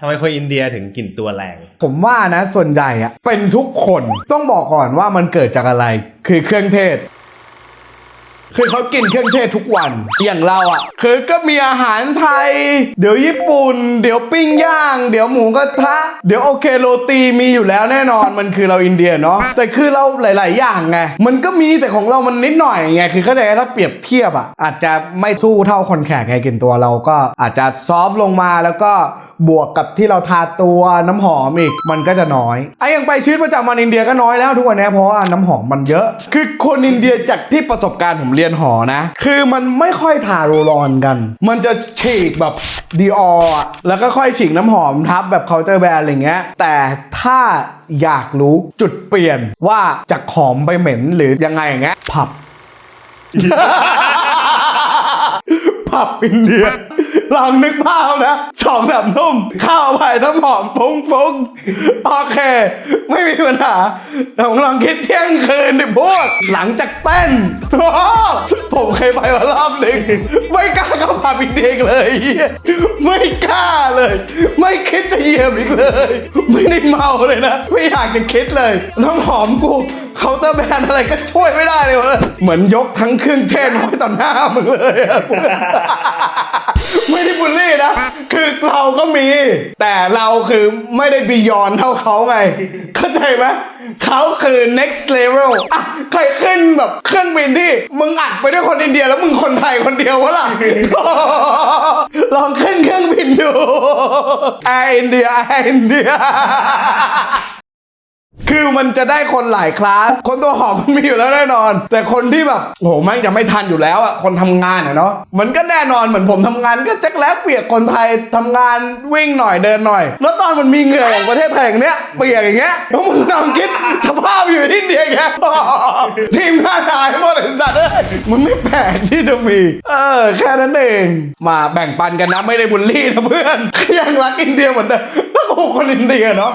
ทำไมคนอินเดียถึงกลิ่นตัวแรง ผมว่านะส่วนใหญ่อะเป็นทุกคนต้องบอกก่อนว่ามันเกิดจากอะไร คือเครื่องเทศ คือเขากินเครื่องเทศทุกวัน อย่างเราอะคือก็มีอาหารไทย เดี๋ยวญี่ปุ่น เดี๋ยวปิ้งย่าง เดี๋ยวหมูกระทะ เดี๋ยวโอเคโรตีมีอยู่แล้วแน่นอนมันคือเราอินเดียเนาะแต่คือเราหลาย ๆ อย่างไงมันก็มีแต่ของเรามันนิดหน่อยไงคือเข้าใจไหมถ้าเปรียบเทียบอะอาจจะไม่สู้เท่าคนแขกไงกินตัวเราก็อาจจะซอฟต์ลงมาแล้วก็ บวกกับที่เราทาตัวน้ำหอมอีก มันก็จะน้อยไอ้อย่างไปชีวิตประจำวันอินเดียก็น้อยแล้วทุกวันนี้เพราะว่าน้ำหอมมันเยอะ คือคนอินเดียจากที่ประสบการณ์ผมเรียนหอนะ คือมันไม่ค่อยทาโรลอนกัน มันจะฉีกแบบดีออแล้วก็ค่อยฉีกน้ำหอมทับแบบเคาน์เตอร์แบรนด์อะไรเงี้ย แต่ถ้าอยากรู้จุดเปลี่ยนว่าจากหอมไปเหม็นหรือยังไงอย่างเงี้ยผับ ผับอินเดีย ลองนึกภาพนะสองสามทุ่มข้าวไปน้ำหอมฟุ้งฟุ้งโอเค ไม่มีปัญหาแต่ผมลองคิดเที่ยงคืนดิพวกหลังจากเต้นโอ้ผมเคยไปมารอบหนึ่งไม่กล้าเข้าผับอีกเด็กเลยเหี้ยไม่กล้าเลย ไม่คิดจะเหยียบอีกเลย ไม่ได้เมาเลยนะ ไม่อยากจะคิดเลยน้ำหอมกู เคาน์เตอร์แบนอะไรก็ช่วยไม่ได้เลยวะเหมือนยกทั้งเครื่องเทศมาไว้ต่อหน้ามึงเลยอะ ไม่ได้บูลลี่นะ คือเราก็มี แต่เราคือไม่ได้บียอนเท่าเขาไง เข้าใจไหมเขาคือ next level อะใครขึ้นแบบเครื่องบินที่ มึงอัดไปด้วยคนอินเดียแล้วมึงคนไทยคนเดียววะล่ะ ลองขึ้นเครื่องบินดูแอร์อินเดียแอร์อินเดีย คือมันจะได้คนหลายคลาส คนตัวหอมมันมีอยู่แล้วแน่นอน แต่คนที่แบบโอ้โหแม่งจะไม่ทันอยู่แล้วอะคนทำงานอะเนาะมันก็แน่นอนเหมือนผมทำงานก็แจ็คแล้วเปียกคนไทยทำงานวิ่งหน่อยเดินหน่อย แล้วตอนมันมีเหงื่ออย่างประเทศไทยอย่างเนี้ยเปียกอย่างเงี้ยแล้วมึงลองคิดสภาพอยู่ที่เดียแกทีมงานหายหมดไอ้สัตว์เอ้ยมันไม่แปลกที่จะมี เออ แค่นั้นเองมาแบ่งปันกันนะไม่ได้บุลลี่นะเพื่อนยังรักอินเดียเหมือนเดิมก็กูคนอินเดียเนาะ